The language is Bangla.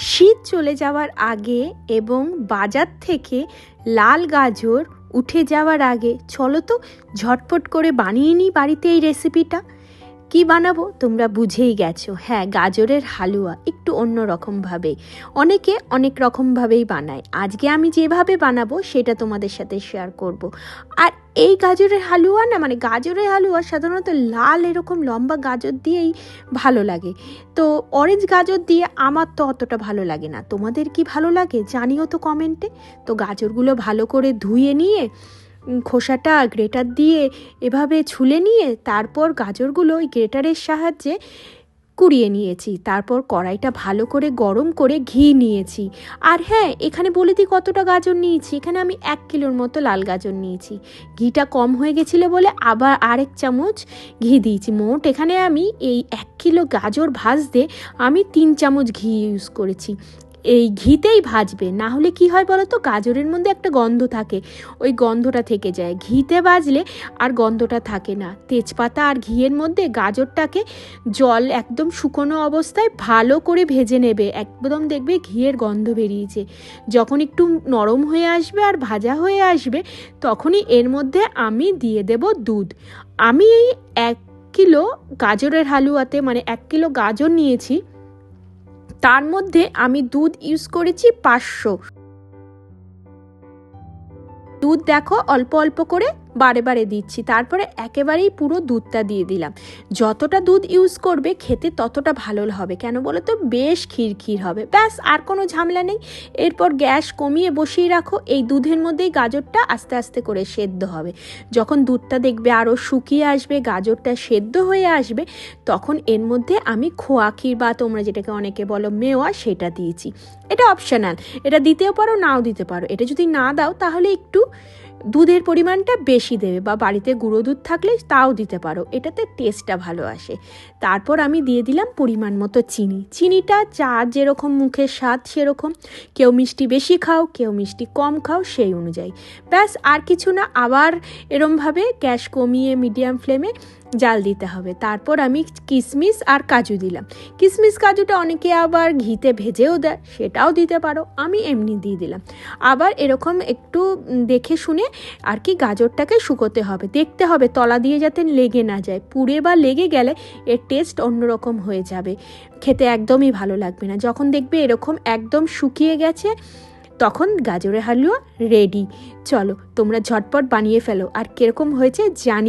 শীত চলে যাওয়ার আগে এবং বাজার থেকে লাল গাজর উঠে যাওয়ার আগে, চলো তো ঝটপট করে বানিয়ে নিই বাড়িতে এই রেসিপিটা কি বানাবো? তোমরা বুঝেই গেছো। হ্যাঁ গাজরের হালুয়া একটু অন্য রকমভাবে। অনেকে অনেক রকমভাবেই বানায়। আজকে আমি যেভাবে বানাবো, সেটা তোমাদের সাথে শেয়ার করব। আর এই গাজরের হালুয়া না মানে গাজরের হালুয়া সাধারণত লাল এরকম লম্বা গাজর দিয়েই ভালো লাগে। তো অরেঞ্জ গাজর দিয়ে আমার তো অতটা ভালো লাগে না। তোমাদের কি ভালো লাগে? জানিও তো কমেন্টে তো গাজরগুলো ভালো করে ধুয়ে নিয়ে খোসাটা গ্রেটার দিয়ে এভাবে ছুলে নিয়ে তারপর গাজরগুলো ওই গ্রেটারের সাহায্যে কুড়িয়ে নিয়েছি। তারপর কড়াইটা ভালো করে গরম করে ঘি নিয়েছি। আর হ্যাঁ এখানে বলে দিই কতটা গাজর নিয়েছি। এখানে আমি এক কিলোর মতো লাল গাজর নিয়েছি। ঘিটা কম হয়ে গেছিল বলে আবার আরেক চামচ ঘি দিয়েছি। মোট এখানে আমি এই এক কিলো গাজর ভাজতে আমি তিন চামচ ঘি ইউজ করেছি। এই ঘিতেই ভাজবে। না হলে কি হয় বলো তো গাজরের মধ্যে একটা গন্ধ থাকে। ওই গন্ধটা থেকে যায়। ঘিতে ভাজলে আর গন্ধটা থাকে না। তেজপাতা আর ঘিয়ের মধ্যে গাজরটাকে জল একদম শুকনো অবস্থায় ভালো করে ভেজে নেবে। একদম দেখবে ঘিয়ের গন্ধ বেরিয়েছে। যখন একটু নরম হয়ে আসবে আর ভাজা হয়ে আসবে, তখনই এর মধ্যে আমি দিয়ে দেব দুধ। আমি এই এক কিলো গাজরের হালুয়াতে মানে এক কিলো গাজর নিয়েছি। তার মধ্যে আমি দুধ ইউজ করেছি পাঁচশো। দুধ দেখো অল্প অল্প করে বারে বারে দিচ্ছি। তারপরে একেবারেই পুরো দুধটা দিয়ে দিলাম। যতটা দুধ ইউজ করবে খেতে ততটা ভালো হবে। কেন বলো তো বেশ ক্ষীর হবে। ব্যাস, আর কোনো ঝামেলা নেই। এরপর গ্যাস কমিয়ে বসিয়ে রাখো। এই দুধের মধ্যেই গাজরটা আস্তে আস্তে করে সেদ্ধ হবে। যখন দুধটা দেখবে আরও শুকিয়ে আসবে, গাজরটা সেদ্ধ হয়ে আসবে, তখন এর মধ্যে আমি খোয়া ক্ষীর বা তোমরা যেটাকে অনেকে বলো মেওয়া, সেটা দিয়েছি। এটা অপশনাল এটা দিতেও পারো, নাও দিতে পারো। এটা যদি না দাও, তাহলে একটু দুধের পরিমাণটা বেশি দেবে বা বাড়িতে গুঁড়ো দুধ থাকলে তাও দিতে পারো। এটাতে টেস্টটা ভালো আসে। তারপর আমি দিয়ে দিলাম পরিমাণ মতো চিনি। চিনিটা চা যেরকম মুখের স্বাদ সেরকম। কেউ মিষ্টি বেশি খাও, কেউ মিষ্টি কম খাও সেই অনুযায়ী। ব্যাস, আর কিছু না, আবার এরমভাবে গ্যাস কমিয়ে মিডিয়াম ফ্লেমে জাল দিতে হবে। তারপর আমি কিশমিশ আর কাজু দিলাম। কিশমিশ কাজুটা অনেকে আবার ঘিতে ভেজেও দেয়, সেটাও দিতে পারো। আমি এমনি দিয়ে দিলাম। আবার এরকম একটু দেখে শুনে আর কি গাজরটাকে শুকোতে হবে। দেখতে হবে তলা দিয়ে যাতে লেগে না যায়। পুড়ে বা লেগে গেলে এর টেস্ট অন্যরকম হয়ে যাবে। খেতে একদমই ভালো লাগবে না। যখন দেখবে এরকম একদম শুকিয়ে গেছে, তখন গাজরের হালুয়া রেডি চলো, তোমরা ঝটপট বানিয়ে ফেলো। আর কীরকম হয়েছে জানি